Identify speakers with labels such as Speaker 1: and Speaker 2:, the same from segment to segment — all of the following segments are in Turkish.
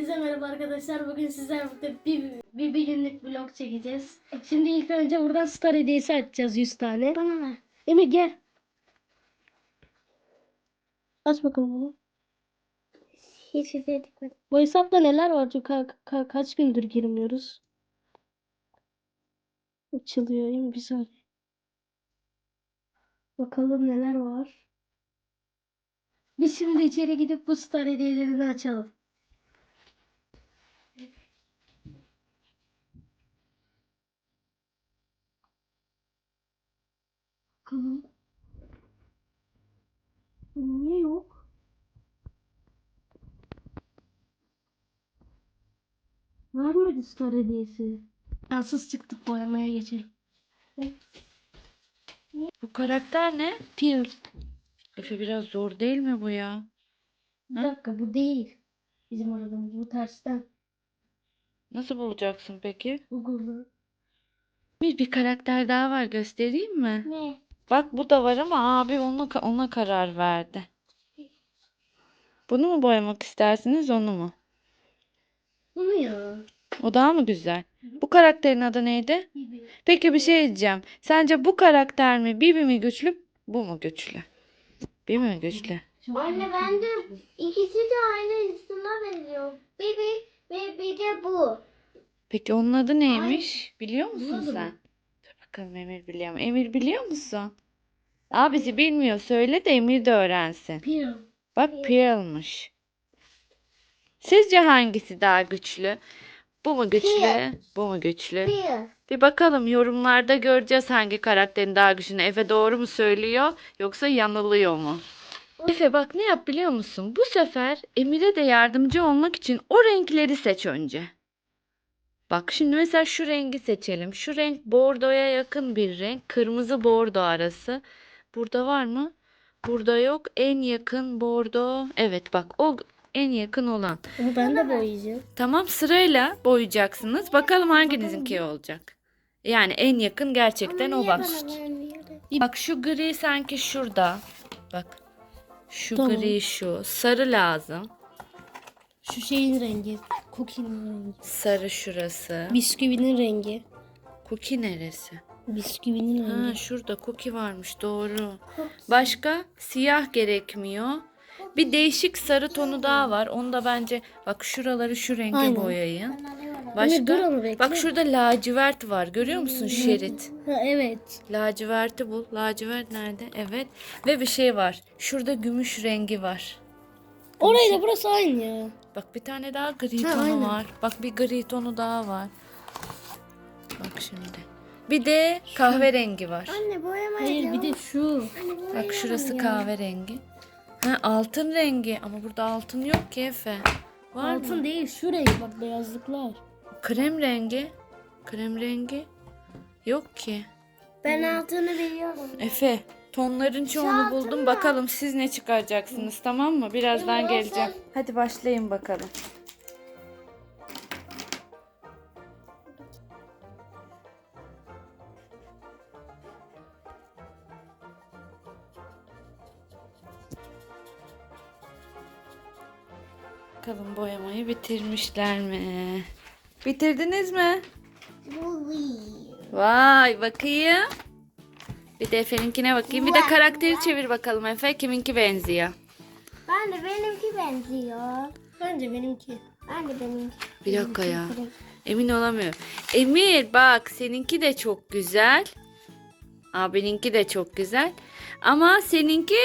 Speaker 1: Hepinize merhaba arkadaşlar. Bugün sizlerle birlikte bir, bir, bir günlük vlog çekeceğiz. Şimdi ilk önce buradan star hediyesi açacağız 100 tane. Bana ver. Emir gel. Aç bakalım bunu.
Speaker 2: Hiç izledik
Speaker 1: Bu hesapta neler var? Ka- ka- kaç gündür girmiyoruz. Açılıyor. Emir bir saniye. Bakalım neler var. Biz şimdi içeri gidip bu star hediyelerini açalım. Bakalım. Niye yok? Var mıydı star hediyesi? Ansız çıktık boyamaya geçelim.
Speaker 3: Bu karakter ne?
Speaker 1: Pearl.
Speaker 3: Efe biraz zor değil mi bu ya?
Speaker 1: Bir dakika bu değil. Bizim aradığımız bu tersten.
Speaker 3: Nasıl bulacaksın peki?
Speaker 1: Google'da.
Speaker 3: Bir, bir karakter daha var göstereyim mi?
Speaker 2: Ne?
Speaker 3: Bak bu da var ama abi ona, ona karar verdi. Bunu mu boyamak istersiniz onu mu?
Speaker 1: Bu mu ya?
Speaker 3: O daha mı güzel? Bu karakterin adı neydi?
Speaker 1: Gibi.
Speaker 3: Peki bir şey diyeceğim. Sence bu karakter mi Bibi mi güçlü bu mu güçlü? Bibi mi güçlü?
Speaker 2: Anne ben de ikisi de aynı insana benziyor. Bibi ve bir de bu.
Speaker 3: Peki onun adı neymiş? Biliyor musun sen? Bakalım Emir biliyor mu? Emir biliyor musun? Abisi bilmiyor. Söyle de Emir de öğrensin.
Speaker 1: Pearl.
Speaker 3: Bak Pearl'mış. Sizce hangisi daha güçlü? Bu mu güçlü?
Speaker 2: Pearl.
Speaker 3: Bu mu güçlü?
Speaker 2: Bir.
Speaker 3: Bir bakalım yorumlarda göreceğiz hangi karakterin daha güçlü. Efe doğru mu söylüyor yoksa yanılıyor mu? Efe bak ne yap biliyor musun? Bu sefer Emir'e de yardımcı olmak için o renkleri seç önce. Bak şimdi mesela şu rengi seçelim. Şu renk bordoya yakın bir renk. Kırmızı bordo arası. Burada var mı? Burada yok. En yakın bordo. Evet bak o en yakın olan.
Speaker 1: Bunu ben de boyayacağım.
Speaker 3: Tamam sırayla boyayacaksınız. Bakalım hanginizinki olacak. Yani en yakın gerçekten o bak. Bak şu gri sanki şurada. Bak. Şu
Speaker 1: Tamam.
Speaker 3: gri şu. Sarı lazım.
Speaker 1: Şu şeyin rengi. Cookie'nin rengi.
Speaker 3: Sarı şurası.
Speaker 1: Bisküvinin rengi.
Speaker 3: Cookie neresi?
Speaker 1: Bisküvinin
Speaker 3: Ha
Speaker 1: rengi.
Speaker 3: şurada cookie varmış doğru. Başka siyah gerekmiyor. Bir değişik sarı tonu daha var. Onu da bence bak şuraları şu renge
Speaker 1: Aynen.
Speaker 3: boyayın.
Speaker 1: Dur
Speaker 3: Başka
Speaker 1: onu bekle.
Speaker 3: bak şurada lacivert var. Görüyor musun şerit?
Speaker 1: Ha, evet.
Speaker 3: Laciverti bul. Lacivert nerede? Evet. Ve bir şey var. Şurada gümüş rengi var.
Speaker 1: Orayla burası aynı ya.
Speaker 3: Bak bir tane daha gri
Speaker 1: Ha,
Speaker 3: tonu
Speaker 1: aynen.
Speaker 3: var. Bak bir gri tonu daha var. Bak şimdi. Bir de kahverengi var.
Speaker 2: Anne boyama
Speaker 1: Hayır bir de şu.
Speaker 3: Bak şurası kahverengi. Ha altın rengi ama burada altın yok ki Efe. Var
Speaker 1: Altın
Speaker 3: mı?
Speaker 1: değil şu renk bak beyazlıklar.
Speaker 3: Krem rengi. Krem rengi yok ki.
Speaker 2: Ben altını biliyorum.
Speaker 3: Efe tonların çoğunu buldum. Bakalım siz ne çıkaracaksınız tamam mı? Birazdan geleceğim. Hadi başlayın bakalım. Bakalım boyamayı bitirmişler mi? Bitirdiniz mi? Vay bakayım. Bir de Efe'ninkine bakayım. Bir de karakteri çevir bakalım Efe. Kiminki benziyor?
Speaker 2: Ben de benimki benziyor.
Speaker 1: Bence benimki.
Speaker 2: Ben de benimki.
Speaker 3: Bir dakika ya. Emin olamıyorum. Emir bak seninki de çok güzel. Abininki de çok güzel. Ama seninki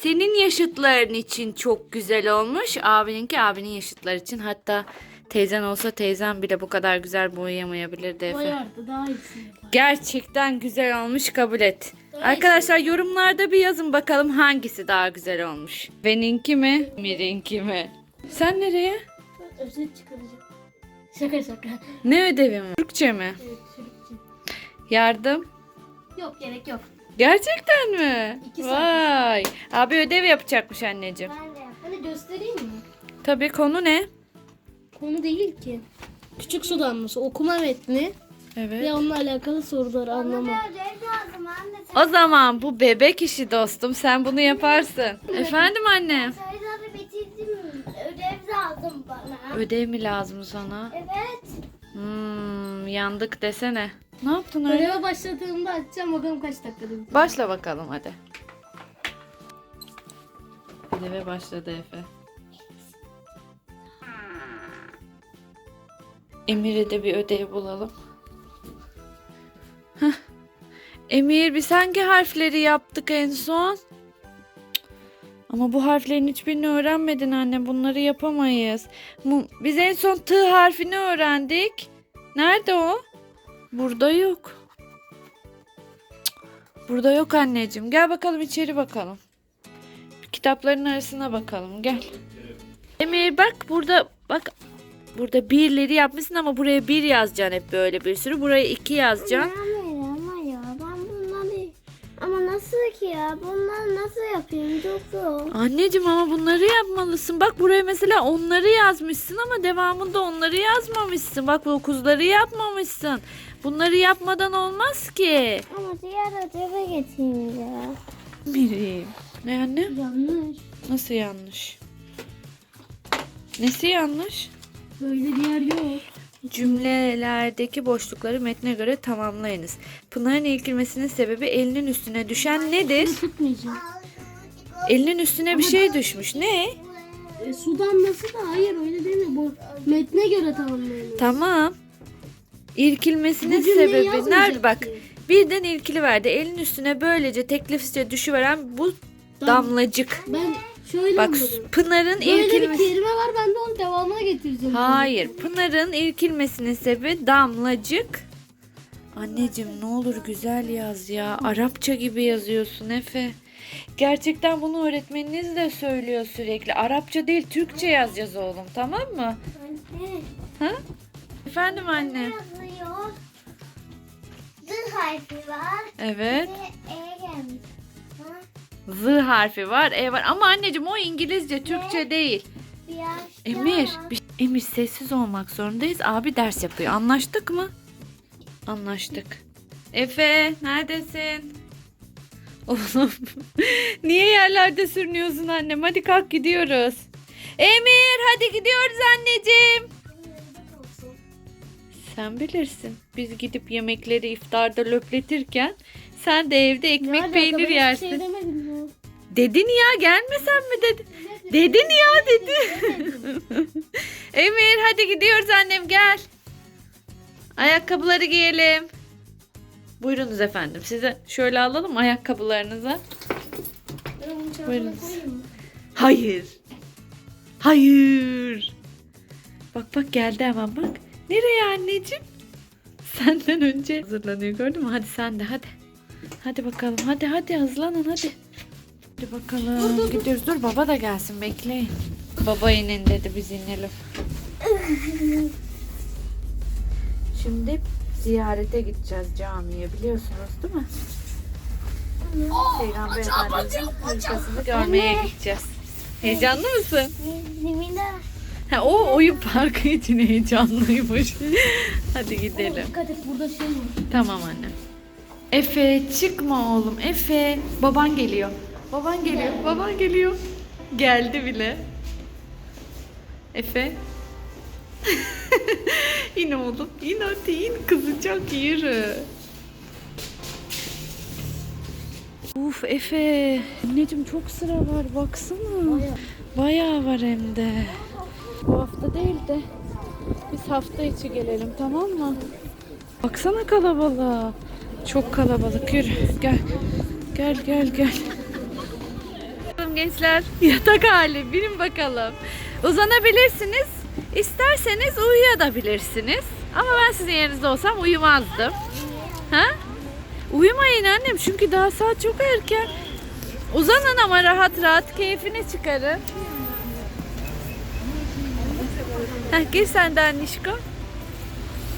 Speaker 3: senin yaşıtların için çok güzel olmuş. Abininki abinin yaşıtları için. Hatta teyzen olsa teyzen bile bu kadar güzel boyayamayabilirdi Efe.
Speaker 1: Boyardı daha iyisini.
Speaker 3: Gerçekten güzel olmuş kabul et. Arkadaşlar yorumlarda bir yazın bakalım hangisi daha güzel olmuş. Beninki mi? Emir'inki mi? Sen nereye?
Speaker 1: Özet çıkaracağım. Şaka şaka.
Speaker 3: Ne ödevi mi? Türkçe mi?
Speaker 1: Evet, sürükçü.
Speaker 3: Yardım.
Speaker 1: Yok gerek yok.
Speaker 3: Gerçekten mi?
Speaker 1: İki saat.
Speaker 3: Vay. Abi ödev yapacakmış anneciğim.
Speaker 2: Ben de.
Speaker 1: Hani göstereyim mi?
Speaker 3: Tabii konu ne?
Speaker 1: Konu değil ki. Küçük su damlası okuma metni
Speaker 3: Evet.
Speaker 1: ve onunla alakalı soruları anlama.
Speaker 2: Ödev lazım anne. Sen
Speaker 3: O zaman bu bebek işi dostum. Sen bunu yaparsın. Efendim annem.
Speaker 2: sayıları bitirdim. Ödev lazım bana.
Speaker 3: Ödev mi lazım sana?
Speaker 2: Evet.
Speaker 3: Hmm, yandık desene. Ne yaptın öyle?
Speaker 1: Göreve başladığımda açacağım bakalım kaç dakikada.
Speaker 3: Başla bakalım hadi. Ödeve başladı Efe. Emir'e de bir ödev bulalım. Emir biz hangi harfleri yaptık en son? Ama bu harflerin hiçbirini öğrenmedin anne. Bunları yapamayız. Biz en son T harfini öğrendik. Nerede o? Burada yok. Burada yok anneciğim. Gel bakalım içeri bakalım. Kitapların arasına bakalım. Gel. Emir bak burada bak burada birleri yapmışsın ama buraya bir yazacaksın hep böyle bir sürü. Buraya iki yazacaksın.
Speaker 2: Ama ama ya ben bunları ama nasıl ki ya bunları nasıl yapayım çok zor.
Speaker 3: Anneciğim ama bunları yapmalısın. Bak buraya mesela onları yazmışsın ama devamında onları yazmamışsın. Bak dokuzları yapmamışsın. Bunları yapmadan olmaz ki.
Speaker 2: Ama diğer ödeve getireyim ya.
Speaker 3: Mirim. Ne anne?
Speaker 1: Yanlış.
Speaker 3: Nasıl yanlış? Nesi yanlış?
Speaker 1: Böyle diğer yok.
Speaker 3: Cümlelerdeki boşlukları metne göre tamamlayınız. Pınar'ın ilkilmesinin sebebi elinin üstüne düşen nedir?
Speaker 1: Tutmayacağım.
Speaker 3: Elinin üstüne bir şey düşmüş. Ne?
Speaker 1: E, su damlası da hayır öyle değil mi? Bu metne göre tamamlanıyor.
Speaker 3: Tamam. İrkilmesinin
Speaker 1: Bu cümleyi
Speaker 3: sebebi nerede bak? Birden ilkili verdi. Elin üstüne böylece teklifsizce düşüveren bu damlacık.
Speaker 1: Ben şöyle
Speaker 3: Bak
Speaker 1: anladım.
Speaker 3: Pınar'ın
Speaker 1: Böyle bir
Speaker 3: irkilmesi.
Speaker 1: kelime var ben de onu devamına getireceğim.
Speaker 3: Hayır. Pınar'ın irkilmesinin sebebi damlacık. Anneciğim ne olur güzel yaz ya. Arapça gibi yazıyorsun Efe. Gerçekten bunu öğretmeniniz de söylüyor sürekli. Arapça değil Türkçe yazacağız oğlum tamam mı?
Speaker 2: Anne
Speaker 3: Efendim anne.
Speaker 2: yazıyor. D harfi var.
Speaker 3: Evet.
Speaker 2: Ve E gelmiş.
Speaker 3: Z harfi var, E var. Ama anneciğim o İngilizce, Türkçe değil. Emir, bir- Emir sessiz olmak zorundayız. Abi ders yapıyor. Anlaştık mı? Anlaştık. Efe, neredesin? Oğlum, niye yerlerde sürünüyorsun annem? Hadi kalk gidiyoruz. Emir, hadi gidiyoruz anneciğim. Sen bilirsin. Biz gidip yemekleri iftarda löpletirken sen de evde ekmek peynir yersin. Dedin ya gelmesen mi dedin? Dedin ya dedi. Emir hadi gidiyoruz annem gel. Ayakkabıları giyelim. Buyurunuz efendim. Size şöyle alalım ayakkabılarınızı. Buyurunuz. Hayır. Hayır. Bak bak geldi hemen bak. Nereye anneciğim? Senden önce hazırlanıyor gördün mü? Hadi sen de hadi. Hadi bakalım hadi hadi hızlanın hadi. Hadi bakalım gidiyoruz. Dur baba da gelsin bekleyin. Baba inin dedi biz inelim. Şimdi ziyarete gideceğiz camiye biliyorsunuz değil mi? Peygamber Efendimiz'in hırkasını görmeye gideceğiz. Heyecanlı mısın?
Speaker 2: Zeminde
Speaker 3: Ha, o oyun parkı için heyecanlıymış. Hadi gidelim.
Speaker 1: Dikkat et burada şey var.
Speaker 3: Tamam anne. Efe çıkma oğlum. Efe. Baban geliyor. Baban geliyor. Baban geliyor. Geldi bile. Efe. in oğlum. İn hadi in. Kızacak yürü. Uf Efe. Anneciğim çok sıra var baksana.
Speaker 1: Bayağı.
Speaker 3: Bayağı var hem de. Bu hafta değil de biz hafta içi gelelim tamam mı? Baksana kalabalığa. Çok kalabalık. Yürü gel. Gel gel gel. Bakalım gençler yatak hali bilin bakalım. Uzanabilirsiniz. İsterseniz uyuyabilirsiniz. Ama ben sizin yerinizde olsam uyumazdım. Ha? Uyumayın annem çünkü daha saat çok erken. Uzanın ama rahat rahat keyfini çıkarın. Heh, gir sen de annişko.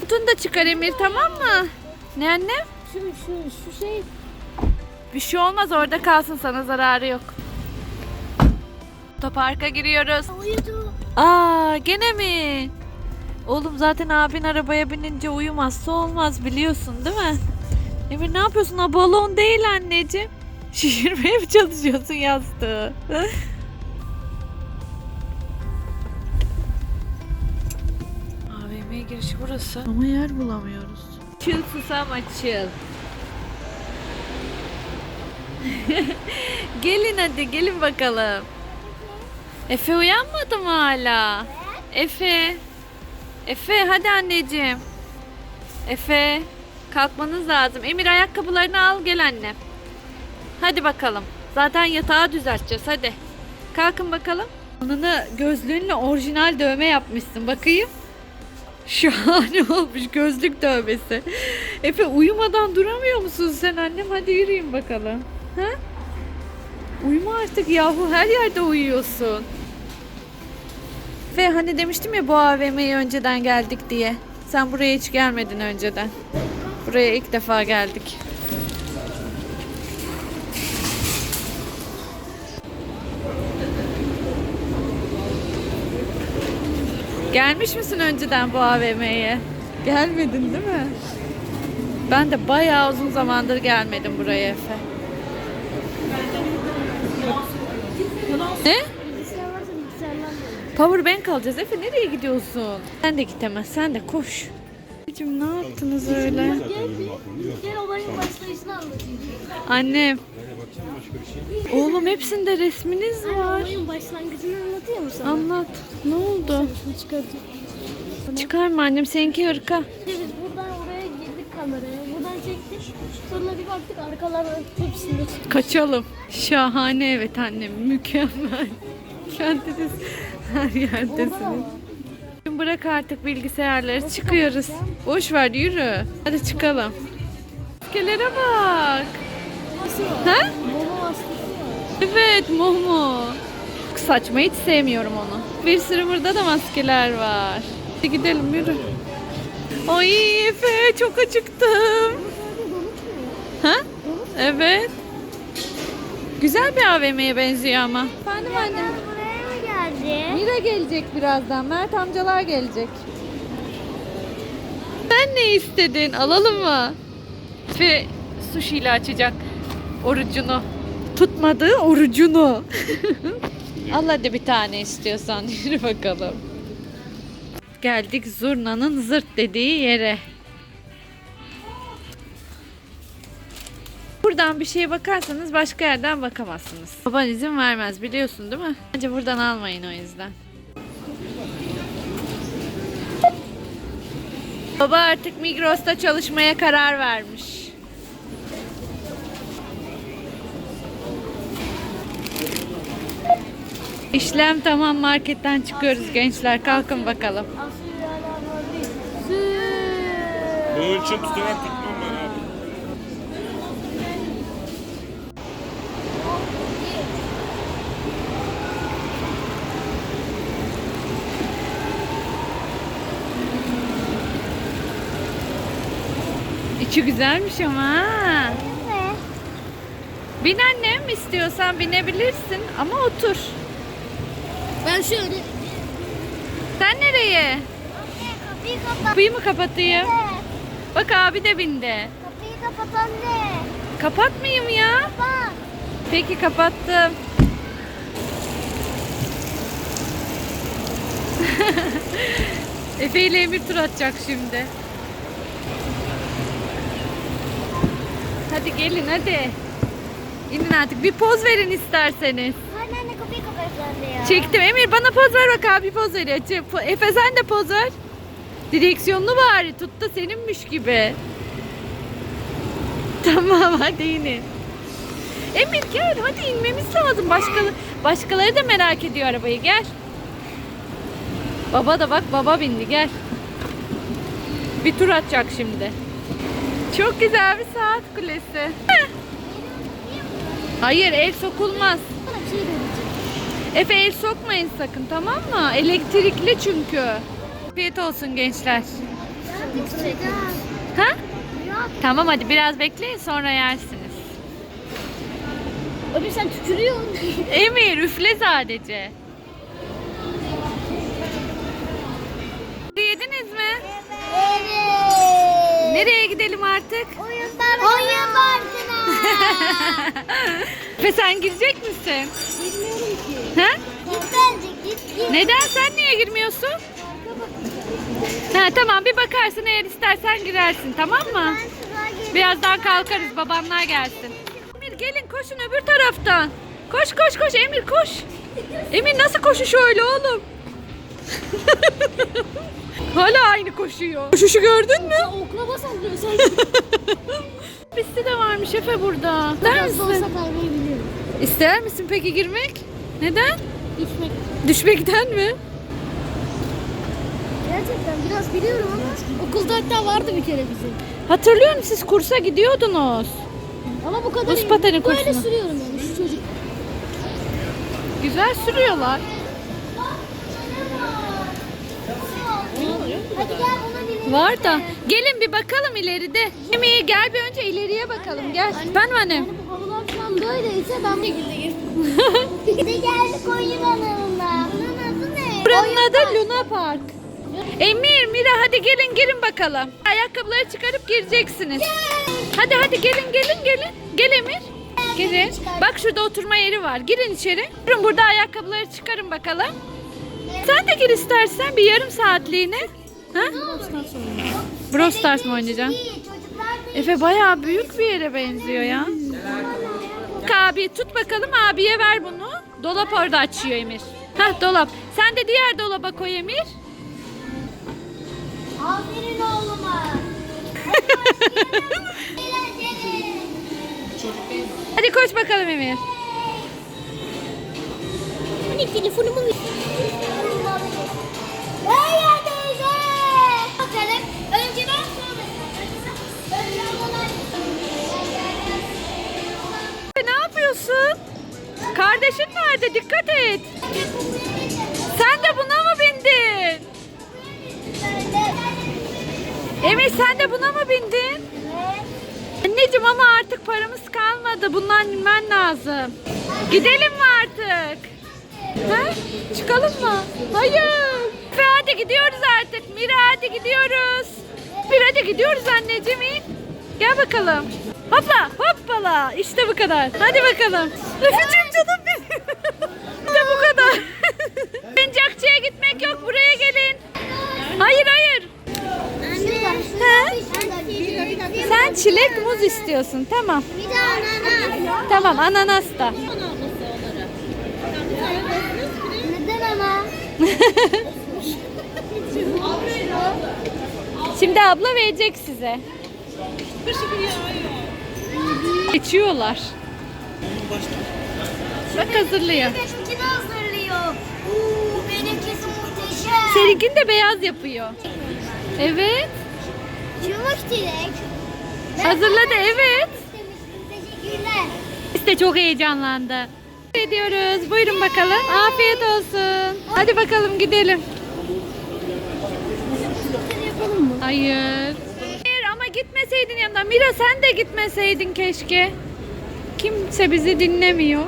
Speaker 3: Montunu da çıkar Emir tamam mı? Ne annem?
Speaker 1: Şu, şu, şu şey
Speaker 3: Bir şey olmaz orada kalsın sana zararı yok. Otoparka giriyoruz.
Speaker 2: uyudu.
Speaker 3: Aa gene mi? Oğlum zaten abin arabaya binince uyumazsa olmaz biliyorsun değil mi? Emir ne yapıyorsun? O balon değil anneciğim. Şişirmeye mi çalışıyorsun yastığı? girişi burası. Ama yer bulamıyoruz. Çıl susam açıl. gelin hadi gelin bakalım. Efe uyanmadı mı hala? Efe. Efe hadi anneciğim. Efe kalkmanız lazım. Emir ayakkabılarını al gel anne. Hadi bakalım. Zaten yatağı düzelteceğiz hadi. Kalkın bakalım. Alnına gözlüğünle orijinal dövme yapmışsın. Bakayım. Şahane olmuş gözlük dövmesi. Efe uyumadan duramıyor musun sen annem? Hadi yürüyün bakalım. Ha? Uyuma artık yahu her yerde uyuyorsun. Ve hani demiştim ya bu AVM'ye önceden geldik diye. Sen buraya hiç gelmedin önceden. Buraya ilk defa geldik. Gelmiş misin önceden bu AVM'ye? Gelmedin değil mi? Ben de bayağı uzun zamandır gelmedim buraya Efe. Ne? Powerbank alacağız. Efe nereye gidiyorsun? Sen de git hemen. Sen de koş. Anneciğim ne yaptınız öyle?
Speaker 1: Gel, gel olayın başlayışını anlatayım.
Speaker 3: Annem. Oğlum hepsinde resminiz var.
Speaker 1: Olayın başlangıcını anlatıyor mu sana?
Speaker 3: Anlat. Ne oldu? Çıkarma annem seninki hırka.
Speaker 1: Biz buradan oraya girdik kameraya. Buradan çektik. Sonra bir baktık arkalar hepsinde çıktı.
Speaker 3: Kaçalım. Şahane evet annem. Mükemmel. Kendiniz her yerdesiniz. Bırak artık bilgisayarları. Çıkıyoruz. Boş ver yürü. Hadi çıkalım. Maskelere bak. Ha?
Speaker 1: Momo var.
Speaker 3: Evet Momo. Çok saçma hiç sevmiyorum onu. Bir sürü burada da maskeler var. Hadi gidelim yürü. Ay Efe çok acıktım. Ha? Evet. Güzel bir AVM'ye benziyor ama. Efendim anne.
Speaker 2: Geldi?
Speaker 3: Mira gelecek birazdan. Mert amcalar gelecek. Sen ne istedin? Alalım mı? Ve sushi ile açacak orucunu. Tutmadığı orucunu. Al hadi bir tane istiyorsan. Yürü bakalım. Geldik zurnanın zırt dediği yere. Buradan bir şeye bakarsanız başka yerden bakamazsınız. Baban izin vermez biliyorsun değil mi? Bence buradan almayın o yüzden. Baba artık Migros'ta çalışmaya karar vermiş. İşlem tamam marketten çıkıyoruz gençler kalkın bakalım.
Speaker 4: Bunun için tutanak tutmam
Speaker 3: İçi güzelmiş ama.
Speaker 2: Evet.
Speaker 3: Bin annem istiyorsan binebilirsin ama otur.
Speaker 1: Ben şöyle
Speaker 3: Sen nereye?
Speaker 2: Kapıyı kapat.
Speaker 3: Kapıyı mı kapatayım?
Speaker 2: Evet.
Speaker 3: Bak abi de bindi.
Speaker 2: Kapıyı kapat anne.
Speaker 3: Kapatmayayım ya.
Speaker 2: Bak.
Speaker 3: Peki kapattım. Efe ile Emir tur atacak şimdi. Hadi gelin hadi. İnin artık bir poz verin isterseniz.
Speaker 2: Anne anne kapıyı kapat anne ya.
Speaker 3: Çektim. Emir bana poz ver bak abi poz veriyor. Po- Efe sen de poz ver. Direksiyonlu bari tut da seninmiş gibi. Tamam hadi inin. Emir gel hadi inmemiz lazım. Başkaları, başkaları da merak ediyor arabayı gel. Baba da bak baba bindi gel. Bir tur atacak şimdi. Çok güzel bir saat kulesi. Hayır el sokulmaz. Efe el sokmayın sakın tamam mı? Elektrikli çünkü. Afiyet olsun gençler. Ha? Tamam hadi biraz bekleyin sonra yersiniz.
Speaker 1: Abi sen tükürüyorsun.
Speaker 3: Emir üfle sadece. Yediniz mi?
Speaker 2: Evet.
Speaker 3: Nereye gidelim artık?
Speaker 2: Oyun parkına. Oyun parkına.
Speaker 3: Efe sen girecek misin?
Speaker 1: Bilmiyorum ki.
Speaker 3: Ha?
Speaker 2: git bence git git.
Speaker 3: Neden sen niye girmiyorsun? Ha, tamam bir bakarsın eğer istersen girersin tamam mı? Birazdan kalkarız babanlar gelsin. Emir gelin koşun öbür taraftan. Koş koş koş Emir koş. Emir nasıl koşuş öyle oğlum? Hala aynı koşuyor. Koşuşu gördün mü?
Speaker 1: Oklava sallıyor sen.
Speaker 3: Pisti de varmış Efe burada. İster
Speaker 1: Biraz da olsa kaymayı biliyorum.
Speaker 3: İster misin peki girmek? Neden?
Speaker 1: İçmek.
Speaker 3: Düşmekten mi?
Speaker 1: Gerçekten biraz biliyorum ama okulda hatta vardı bir kere bizim.
Speaker 3: Hatırlıyor musun siz kursa gidiyordunuz?
Speaker 1: Ama bu kadar
Speaker 3: Buz
Speaker 1: iyi.
Speaker 3: pateni
Speaker 1: Böyle
Speaker 3: kursuna.
Speaker 1: sürüyorum yani şu çocuk.
Speaker 3: Güzel sürüyorlar.
Speaker 2: Hadi gel buna binelim.
Speaker 3: Var da. Gelin bir bakalım ileride. Emir gel bir önce ileriye bakalım gel. Ben mi annem?
Speaker 1: Bu falan böyleyse ben şekilde girdim.
Speaker 2: Bir de geldik oyun alanına. Bunun adı ne?
Speaker 3: Buranın adı Luna Park. Emir, Mira hadi gelin girin bakalım. Ayakkabıları çıkarıp gireceksiniz. Hadi hadi gelin gelin gelin. Gel Emir. Girin. Bak şurada oturma yeri var. Girin içeri. Durun burada ayakkabıları çıkarın bakalım. Sen de gir istersen bir yarım saatliğine. Ha? Brawl Stars mı oynayacaksın? Efe bayağı büyük bir yere benziyor ya. Abi tut bakalım abiye ver bunu. Dolap orada açıyor Emir. Hah dolap. Sen de diğer dolaba koy Emir.
Speaker 2: Aferin oğluma.
Speaker 3: Hadi koş bakalım Emir.
Speaker 2: Hani telefonumu Hey
Speaker 3: mı bindin? Anneciğim ama artık paramız kalmadı. Bundan inmen lazım. Gidelim mi artık? Ha? Çıkalım mı? Hayır. Efe hadi gidiyoruz artık. Mira hadi gidiyoruz. Bir hadi gidiyoruz anneciğim in. Gel bakalım. Hopla hoppala. İşte bu kadar. Hadi bakalım. Efe'cim canım benim. İşte bu kadar. Oyuncakçıya gitmek yok. Buraya gelin. Hayır hayır. Ha? Sen çilek muz istiyorsun. Tamam.
Speaker 2: Bir de ananas.
Speaker 3: Tamam ananas da.
Speaker 2: Neden ama?
Speaker 3: Şimdi abla verecek size. Geçiyorlar. Bak hazırlıyor.
Speaker 2: Benimkini hazırlıyor. Benimkisi muhteşem.
Speaker 3: Seninkini de beyaz yapıyor. Evet.
Speaker 2: Yumuş çilek.
Speaker 3: Hazırladı evet.
Speaker 2: Teşekkürler.
Speaker 3: De çok heyecanlandı. Ediyoruz. Buyurun bakalım. Afiyet olsun. Hadi bakalım gidelim. Hayır. Hayır ama gitmeseydin yanından. Mira sen de gitmeseydin keşke. Kimse bizi dinlemiyor.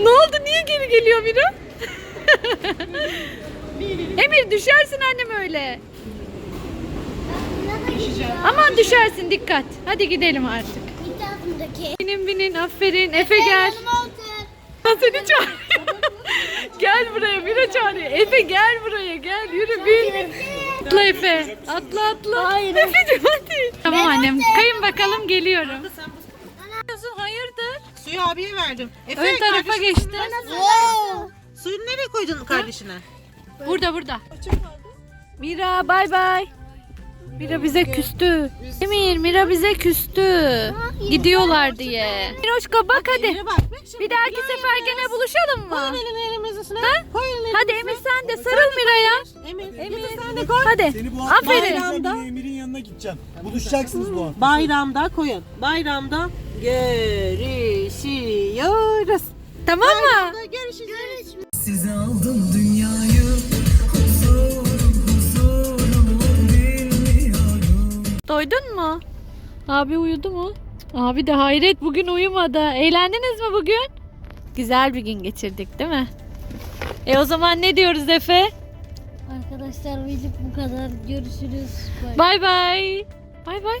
Speaker 3: ne oldu? Niye geri geliyor Mira? Emir düşersin annem öyle. Aman düşersin dikkat. Hadi gidelim artık.
Speaker 2: İhtiyacımdaki.
Speaker 3: Binin binin aferin. Efe gel. Ben seni çağırıyorum. gel buraya Mira çağırıyor. Efe gel buraya gel yürü bin. Atla Efe. Atla atla.
Speaker 1: Hayır.
Speaker 3: Efe'cim hadi. Tamam annem. Kayın bakalım geliyorum. Hayırdır?
Speaker 5: Suyu abiye verdim. Efe,
Speaker 3: Ön tarafa
Speaker 5: kardeşim,
Speaker 3: geçti.
Speaker 5: Suyunu nereye koydun kardeşine?
Speaker 3: Burada burada. Mira bay bay. Mira bize küstü. Emir Mira bize küstü. Gidiyorlar diye. Miroşka bak hadi.
Speaker 5: Emine bak. be, şimdi
Speaker 3: Bir dahaki
Speaker 5: gel
Speaker 3: sefer
Speaker 5: Emine.
Speaker 3: gene buluşalım mı?
Speaker 5: Koyun elini elimizin üstüne.
Speaker 3: Ha?
Speaker 5: Koyun elini
Speaker 3: Hadi Emir sen de sarıl Mira'ya.
Speaker 5: Emir, Emir sen de koy.
Speaker 3: Hadi.
Speaker 6: Seni bu hafta
Speaker 3: Aferin.
Speaker 6: Bayramda Emir'in yanına gideceğim. Buluşacaksınız bu hafta.
Speaker 5: Bayramda koyun. Bayramda görüşüyoruz.
Speaker 3: Tamam mı?
Speaker 5: Bayramda görüşürüz.
Speaker 6: Size aldım dünyayı.
Speaker 3: Doydun mu? Abi uyudu mu? Abi de hayret bugün uyumadı. Eğlendiniz mi bugün? Güzel bir gün geçirdik değil mi? E o zaman ne diyoruz Efe?
Speaker 1: Arkadaşlar videoluk bu kadar. Görüşürüz.
Speaker 3: Bay bay. Bay bay.